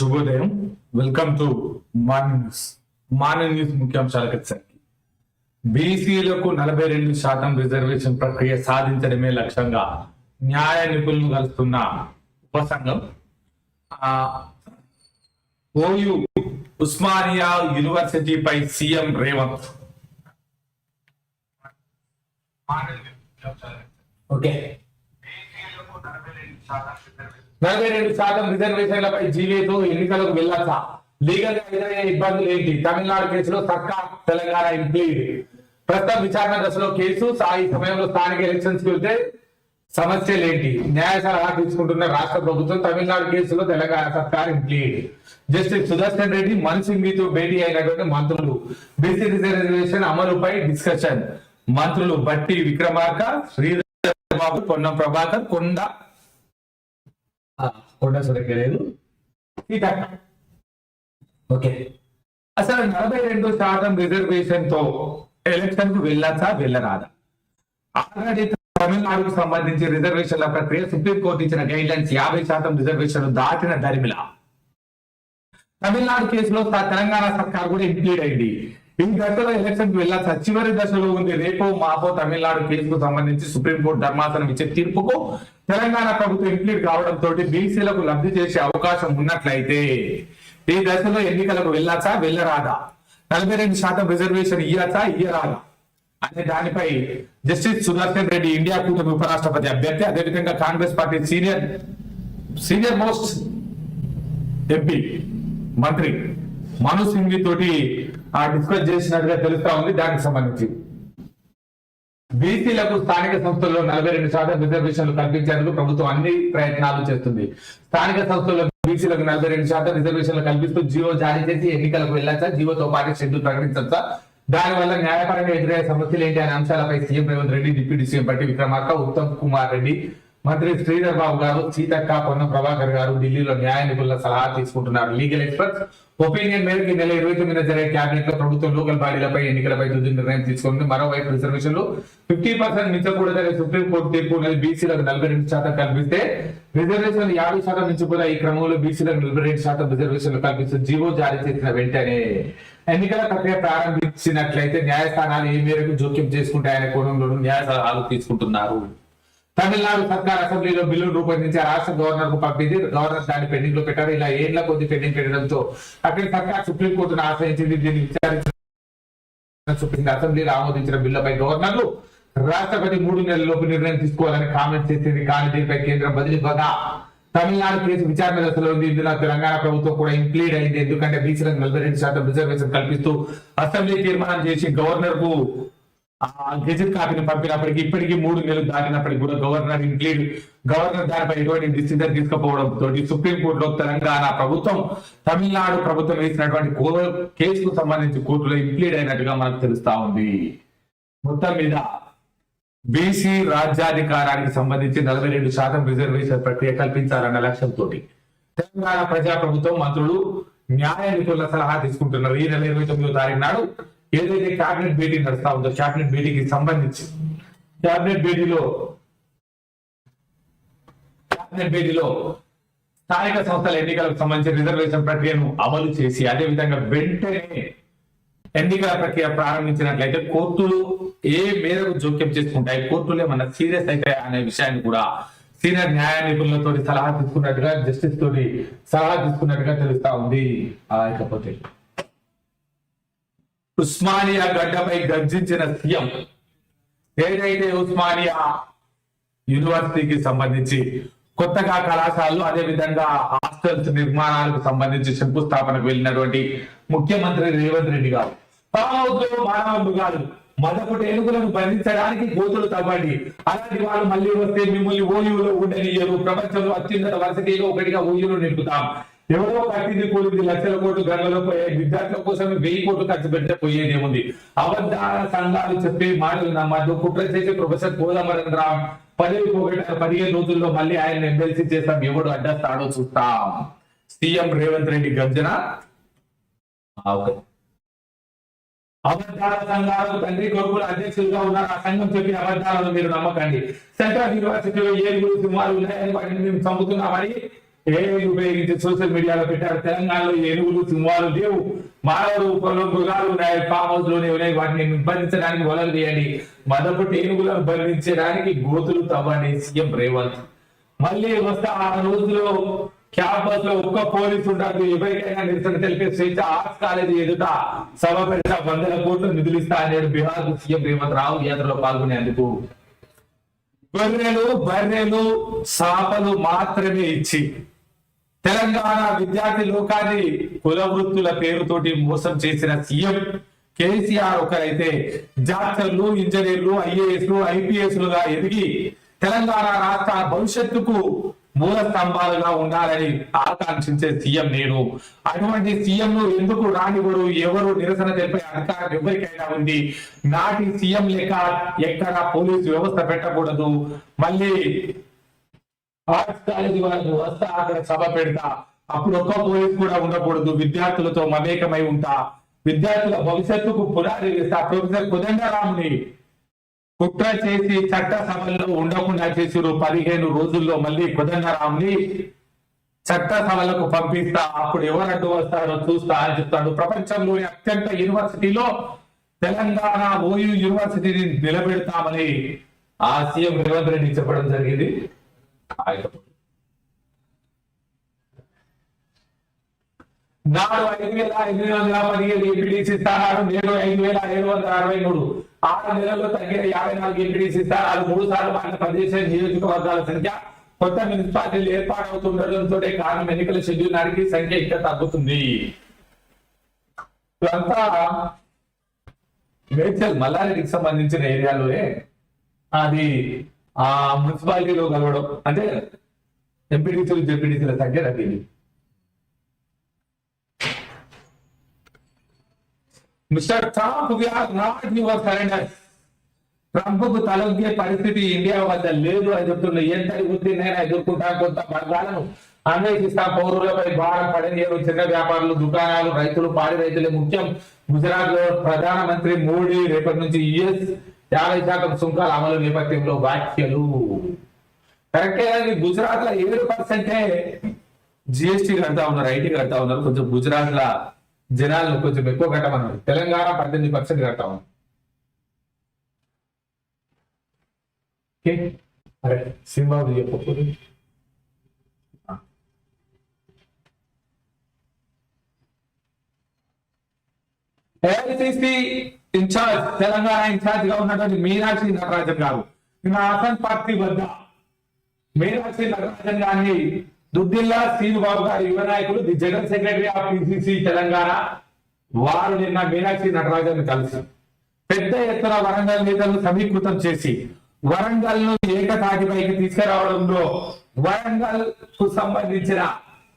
శుభోదయం. Welcome to morning news morning news ముఖ్యాంశాలకు వచ్చేసరికి బీసీలకు నలభై రెండు శాతం రిజర్వేషన్ ప్రక్రియ సాధించడమే లక్ష్యంగా న్యాయ నిపుణులు కలుస్తున్న ఉపసంఘం. ఓయు ఉస్మానియా యూనివర్సిటీపై సీఎం రేవంత్. ఓకే. నలభై రెండు శాతం రిజర్వేషన్లపై జీవేతో ఎన్నికలకు వెళ్ళచ్చా? లీగల్గా ఎదురయ్యే ఇబ్బందులు ఏంటి? తమిళనాడు కేసులో సర్కార్ తెలంగాణ ఇంప్లీడ్ ప్రస్తుతం విచారణ దశలో కేసు ఈ సమయంలో స్థానిక ఎలక్షన్స్కి వెళ్తే సమస్యలు ఏంటి? న్యాయ సలహా తీసుకుంటున్న రాష్ట్ర ప్రభుత్వం తమిళనాడు కేసులో తెలంగాణ సర్కార్ ఇంప్లీడ్ జస్టిస్ సుదర్శన్ రెడ్డి మన్సింగ్తో భేటీ అయినటువంటి మంత్రులు. బీసీ రిజర్వేషన్ అమలుపై డిస్కషన్ మంత్రులు బట్టి విక్రమార్క శ్రీధర్ బాబు పొన్నం ప్రభాకర్ కొండ ఆ, కొండ లేదు. ఓకే. అసలు నలభై రెండు శాతం రిజర్వేషన్తో ఎలక్షన్కు వెళ్ళచ్చా వెళ్ళరాదా? ఆల్రెడీ తమిళనాడుకు సంబంధించి రిజర్వేషన్ల ప్రక్రియ సుప్రీంకోర్టు ఇచ్చిన గైడ్ లైన్స్ యాభై శాతం రిజర్వేషన్ దాటిన దరిమిలా. తమిళనాడు కేసులో తెలంగాణ సర్కార్ కూడా ఇంప్లీడ్ అయింది. ఈ దశలో ఎలక్షన్ వెళ్ళాల్సిన చివరి దశలో ఉంది. రేపో మాపో తమిళనాడు కేసుకు సంబంధించి సుప్రీంకోర్టు ధర్మాసనం ఇచ్చే తీర్పుకు తెలంగాణ ప్రభుత్వం ఇంప్లీట్ కావడంతో బీసీలకు లబ్ధి చేసే అవకాశం ఉన్నట్లయితే ఈ దశలో ఎన్నికలకు వెళ్ళాచా వెళ్ళరాదా? నలభై రెండు శాతం రిజర్వేషన్ ఇయ్యాచా ఇయ్యరాదా? అనే దానిపై జస్టిస్ సుదర్శన్ రెడ్డి ఇండియా కూటమి ఉపరాష్ట్రపతి అభ్యర్థి అదేవిధంగా Congress party senior senior most MP మంత్రి మను సింగ్ తోటి డిస్కస్ చేసినట్టుగా తెలుస్తా ఉంది దానికి సంబంధించి. బీసీలకు స్థానిక సంస్థల్లో నలభై రెండు శాతం రిజర్వేషన్లు కల్పించేందుకు ప్రభుత్వం అన్ని ప్రయత్నాలు చేస్తుంది. స్థానిక సంస్థల్లో బీసీలకు నలభై రెండు శాతం రిజర్వేషన్లు కల్పిస్తూ జీవో జారీ చేసి ఎన్నికలకు వెళ్ళచ్చా? జీవోతో పాటు షెడ్యూల్ ప్రకటించచ్చా? దానివల్ల న్యాయపరంగా ఎదురయ్యే సమస్యలు ఏంటి అనే అంశాలపై CM Revanth Reddy deputy CM Bhatti Vikramarka Uttam Kumar Reddy మంత్రి శ్రీధర్ బాబు గారు సీతక్క పొన్న ప్రభాకర్ గారు ఢిల్లీలో న్యాయ నిపుణుల సలహా తీసుకుంటున్నారు. లీగల్ ఎక్స్పర్ట్స్ ఒపీనియన్ మేరకు నెల ఇరవై తొమ్మిది జరిగే కేబినెట్లో ప్రభుత్వం లోకల్ బాడీలపై ఎన్నికలపై తుది నిర్ణయం తీసుకుంది. మరోవైపు రిజర్వేషన్లు ఫిఫ్టీ పర్సెంట్ మించకూడదని సుప్రీంకోర్టు తీర్పు బీసీలకు నలభై రెండు శాతం కల్పిస్తే రిజర్వేషన్లు యాభై శాతం మించకూడదు ఈ క్రమంలో బీసీలకు నలభై రెండు శాతం రిజర్వేషన్లు కల్పిస్తూ జీవో జారీ చేసిన వెంటనే ఎన్నికల ప్రక్రియ ప్రారంభించినట్లయితే న్యాయస్థానాలు ఏ మేరకు జోక్యం చేసుకుంటాయనే కోణంలోనూ న్యాయ సలహాలు తీసుకుంటున్నారు. తమిళనాడు సర్కార్ అసెంబ్లీలో బిల్లును రూపొందించి రాష్ట్ర గవర్నర్కు పంపింది గవర్నర్ దాన్ని పెండింగ్లో పెట్టారు. ఇలా ఏళ్ళ కొద్ది పెండింగ్ పెట్టడంతో అక్కడ సర్కార్ సుప్రీంకోర్టును ఆశ్రయించింది. దీన్ని విచారించిన సుప్రీం అసెంబ్లీలో ఆమోదించిన బిల్లుపై గవర్నర్లు రాష్ట్రపతి మూడు నెలలలోపు నిర్ణయం తీసుకోవాలని కామెంట్ చేసింది. కానీ దీనిపై కేంద్రం బదిలీ ఇవ్వగా తమిళనాడు కేసు విచారణ దశలో ఉంది. ఇందులో తెలంగాణ ప్రభుత్వం కూడా ఇంప్లీడ్ అయింది. ఎందుకంటే బీసీలకు నలభై రెండు శాతం రిజర్వేషన్ కల్పిస్తూ అసెంబ్లీ తీర్మానం చేసి గవర్నర్కు ఆ గెజెట్ కాపీని పంపినప్పటికీ ఇప్పటికీ మూడు నెలలు దాటినప్పటికీ కూడా గవర్నర్ ఇంక్లీడ్ గవర్నర్ దానిపై ఎటువంటి డిసిజన్ తీసుకుపోవడం తోటి సుప్రీంకోర్టులో తెలంగాణ ప్రభుత్వం తమిళనాడు ప్రభుత్వం వేసినటువంటి కేసుకు సంబంధించి కోర్టులో ఇంప్లీడ్ అయినట్టుగా మనకు తెలుస్తా ఉంది. మొత్తం మీద బీసీ రాజ్యాధికారానికి సంబంధించి నలభై రెండు శాతం రిజర్వేషన్ ప్రక్రియ కల్పించాలన్న లక్ష్యంతో తెలంగాణ ప్రజా ప్రభుత్వం మంత్రులు న్యాయ నిపుణుల సలహా తీసుకుంటున్నారు. ఈ నెల ఇరవై తొమ్మిదో తారీఖు నాడు ఏదైతే క్యాబినెట్ భేటీ నడుస్తా ఉందో క్యాబినెట్ భేటీకి సంబంధించి క్యాబినెట్ భేటీలో క్యాబినెట్ భేటీలో స్థానిక సంస్థల ఎన్నికలకు సంబంధించి రిజర్వేషన్ ప్రక్రియను అమలు చేసి అదే విధంగా వెంటనే ఎన్నికల ప్రక్రియ ప్రారంభించినట్లయితే కోర్టులు ఏ మేరకు జోక్యం చేసుకుంటాయి కోర్టులు ఏమన్నా సీరియస్ అయితే అనే విషయాన్ని కూడా సీనియర్ న్యాయ నిపుణులతో సలహా తీసుకున్నట్టుగా జస్టిస్ తోటి సలహా తీసుకున్నట్టుగా తెలుస్తా ఉంది. ఇకపోతే ఉస్మానియా గడ్డపై గర్జించిన సీఎం ఏదైతే ఉస్మానియా యూనివర్సిటీకి సంబంధించి కొత్తగా కళాశాలలు అదే విధంగా హాస్టల్స్ నిర్మాణాలకు సంబంధించి శంకుస్థాపనకు వెళ్ళినటువంటి ముఖ్యమంత్రి రేవంత్ రెడ్డి గారు. తామవుతో మానవ మృగాలు మదొకటి ఏనుగులను బంధించడానికి గోతులు తవ్వండి. అలాంటి వాళ్ళు మళ్ళీ వస్తే మిమ్మల్ని ఓయూలో ఉండనియరు ప్రపంచంలో అత్యున్నత వర్సిటీలో ఒకటిగా ఓయూలో నింపుతాం ఎవరో కట్టింది కూలింది లక్షల కోట్లు గంగలో పోయాయి విద్యార్థుల కోసం వెయ్యి కోట్లు ఖర్చు పెడితే పోయేది ఏముంది అబద్ధాల సంఘాలు చెప్పే మాటలు నమ్మద్దు కుట్ర చేసే ప్రొఫెసర్ కోదంబరం రామ్ పదవి పోగొట్టారు. పదిహేను రోజుల్లో మళ్ళీ ఆయన ఎమ్మెల్సీ చేస్తాం. ఎవడు అడ్డస్తాడో చూస్తాం. సీఎం రేవంత్ రెడ్డి గర్జన. అబద్ధాల సంఘాలు తండ్రి కొడుకులు అధ్యక్షులుగా ఉన్నారు. ఆ సంఘం చెప్పి అబద్ధాలను మీరు నమ్మకండి. సెంట్రల్ యూనివర్సిటీలో ఏడుగురు సింహాలు ఉన్నాయని వాటిని మేము చంపుతున్నామని ఏ ఉపయోగించి సోషల్ మీడియాలో పెట్టారు. తెలంగాణలో ఏనుగులు సింహాలు లేవు. మానవ రూపంలో మృగాలు ఉన్నాయి. ఫామ్ హౌస్లోనే ఉన్నాయి. వాటిని నిర్బంధించడానికి వలలు తీయండి. మొదటి ఏనుగులను బంధించడానికి గోతులు తవ్వండి. సీఎం రేవంత్. మళ్ళీ వస్తే ఆ రోజులో క్యాంపస్లో ఒక్క పోలీసు ఉండదు ఎవరికైనా నిరసన తెలిపే స్వేచ్ఛ ఆర్ట్స్ కాలేజీ ఎదుట సభ పెడతా వందల కోట్లు నిధులు ఇస్తా అన్నాడు బీహార్ సీఎం రేవంత్ రావు. యాత్రలో పాల్గొనేందుకు. గొర్రెలు బర్రెలు సాపలు మాత్రమే ఇచ్చి తెలంగాణ విద్యార్థి లోకాన్ని కుల వృత్తుల పేరుతోటి మోసం చేసిన సీఎం కేసీఆర్ ఒకరైతే డాక్టర్లు ఇంజనీర్లు ఐఏఎస్ ఐపీఎస్లుగా ఎదిగి తెలంగాణ రాష్ట్ర భవిష్యత్తుకు మూల స్తంభాలుగా ఉండాలని ఆకాంక్షించే సీఎం నేను. అటువంటి సీఎం ను ఎందుకు రానివ్వరు? ఎవరు నిరసన తెలిపే అధికారం ఎవరికైనా ఉంది. నాటి సీఎం లెక్క ఎక్కడ పోలీసు వ్యవస్థ పెట్టకూడదు. మళ్ళీ ఆర్ట్స్ కాలేజీ వాళ్ళు వస్తా అక్కడ సభ పెడతా. అప్పుడు ఒక్క పోలీస్ కూడా ఉండకూడదు. విద్యార్థులతో మమేకమై ఉంటా. విద్యార్థుల భవిష్యత్తుకు పునాది వేస్తా. ప్రొఫెసర్ కుదండరాముని కుట్ర చేసి చట్ట సభల్లో ఉండకుండా చేసిరు పదిహేను రోజుల్లో మళ్ళీ కుదండరాముని చట్ట సభలకు పంపిస్తా. అప్పుడు ఎవరు అడ్డు వస్తారో చూస్తా అని చెప్తాడు. ప్రపంచంలోని అత్యంత యూనివర్సిటీలో తెలంగాణ ఓయూ యూనివర్సిటీని నిలబెడతామని ఆ సీఎం రేవంత్ రెడ్డి చెప్పడం జరిగింది. నాడు ఐదు వేల ఎనిమిది వందల పదిహేడు ఎంపీటీసీ స్థానాలు నేడు ఐదు వేల ఏడు వందల అరవై మూడు ఆరు నెలల్లో తగ్గిన యాభై నాలుగు ఎంపీటీసీ స్థానాలు మూడు సార్లు మారిన పనిచేసే నియోజకవర్గాల సంఖ్య కొత్త మున్సిపాలిటీలు ఏర్పాటవుతుండటంతో కారణం ఎన్నికల షెడ్యూల్ నాటికి సంఖ్య ఇంకా తగ్గుతుంది. ఇదంతా మేడ్చల్ మల్లారెడ్డికి సంబంధించిన ఏరియాలోనే అది ఆ మున్సిపాలిటీలో కలవడం అంటే ఎంపీడీసీలు జెడ్పీడీసీల సంఖ్య తగ్గింది. Mister Trump we're not your surrender ట్రంప్కు తలొగ్గే పరిస్థితి ఇండియా వద్ద లేదు అని చెప్తున్నా ఎంతటి ఒత్తిడినైనా ఎదుర్కొంటా కొంత వర్గాలను అన్వేషిస్తా. పౌరులపై భారం పడనీయరు చిన్న వ్యాపారులు దుకాణాలు రైతులు పాడి రైతులే ముఖ్యం. గుజరాత్లో ప్రధానమంత్రి మోడీ రేపటి నుంచి యుఎస్ యాభై శాతం సుంకాల అమలు నేపథ్యంలో వ్యాఖ్యలు. కరెక్టే కానీ గుజరాత్లో ఏడు పర్సెంటే జిఎస్టీ కడతా ఉన్నారు ఐటీ కడతా ఉన్నారు. కొంచెం గుజరాత్లో జనాలు కొంచెం ఎక్కువ కట్టమన్నారు. తెలంగాణ పద్దెనిమిది పర్సెంట్ కడతా ఉన్నారు. అరే సినిమా చెప్పకూడదు ఏఐసిసి ఇన్ఛార్జ్ తెలంగాణ ఇన్ఛార్జ్గా ఉన్నటువంటి మీనాక్షి నటరాజన్ గారు. నిన్న ఆసన్ పార్టీ వద్ద మీనాక్షి నటరాజన్ గారిని దుద్దిల్లా శ్రీనుబాబు గారి యువ నాయకులు the general secretary of PCC Telangana వారు నిన్న మీనాక్షి నటరాజన్ కలిసి పెద్ద ఎత్తున వరంగల్ నేతలను సమీకృతం చేసి వరంగల్ను ఏకతాటిపైకి తీసుకురావడంలో వరంగల్కు సంబంధించిన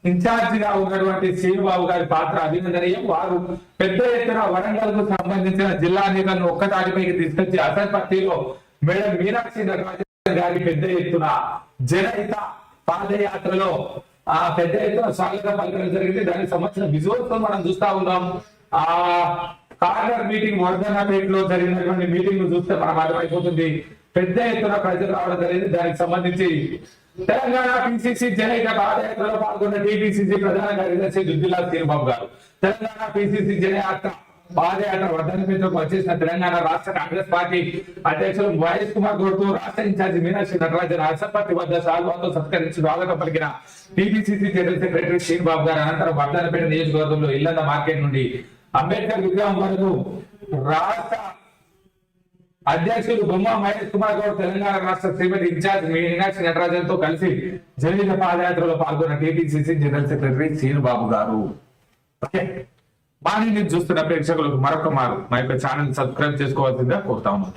ఇన్ఛార్జిగా ఉన్నటువంటి శ్రీనుబాబు గారి పాత్ర అభినందనీయం. వారు పెద్ద ఎత్తున వరంగల్కు సంబంధించిన జిల్లా నేతలను ఒక్కదానిపైకి తీసుకొచ్చి అసలు పార్టీలో మేడం మీనాక్షి నటరాజన్ గారి పెద్ద ఎత్తున జనహిత పాదయాత్రలో ఆ పెద్ద ఎత్తున స్వాగతం పలకడం జరిగింది. దానికి సంబంధించిన విజువల్స్ మనం చూస్తా ఉన్నాం. ఆ కార్నర్ మీటింగ్ వర్ధనపేటలో జరిగినటువంటి మీటింగ్ చూస్తే మనం అర్థమైపోతుంది. పెద్ద ఎత్తున ప్రజలు రావడం జరిగింది. దానికి సంబంధించి తెలంగాణ పిసిసి జనైక పాదయాత్రలో పాల్గొన్న టీపీసీసీ ప్రధాన కార్యదర్శి దుద్దిలా శ్రీబాబు గారు. తెలంగాణ పిసిసి జనయాత్ర పాదయాత్ర వర్ధనపేటకు వచ్చేసిన తెలంగాణ రాష్ట్ర కాంగ్రెస్ పార్టీ అధ్యక్షులు వైఎస్ కుమార్ గౌడ్తో రాష్ట్ర ఇన్ఛార్జి మీనాక్షి నటరాజన్ అసంపత్తి వద్ద సాల్వాతో సత్కరించి స్వాగతం పలికిన టీపీసీసీ జనరల్ సెక్రటరీ శ్రీబాబు గారు అనంతరం వర్ధనపేట నియోజకవర్గంలో ఇల్లంద మార్కెట్ నుండి అంబేద్కర్ విగ్రహం వరకు రాష్ట్ర అధ్యక్షుడు బొమ్మ మహేష్ కుమార్ గౌడ్ తెలంగాణ రాష్ట్ర శ్రీమతి ఇన్ఛార్జ్ మీనాక్షి నటరాజన్తో కలిసి జనహిత పాదయాత్రలో పాల్గొన్న టీపీసీసీ జనరల్ సెక్రటరీ శ్రీనుబాబు గారు. ఓకే. బాగా చూస్తున్న ప్రేక్షకులకు మరొక మారు మా యొక్క ఛానల్ సబ్స్క్రైబ్ చేసుకోవాల్సిందిగా కోరుతా ఉన్నాం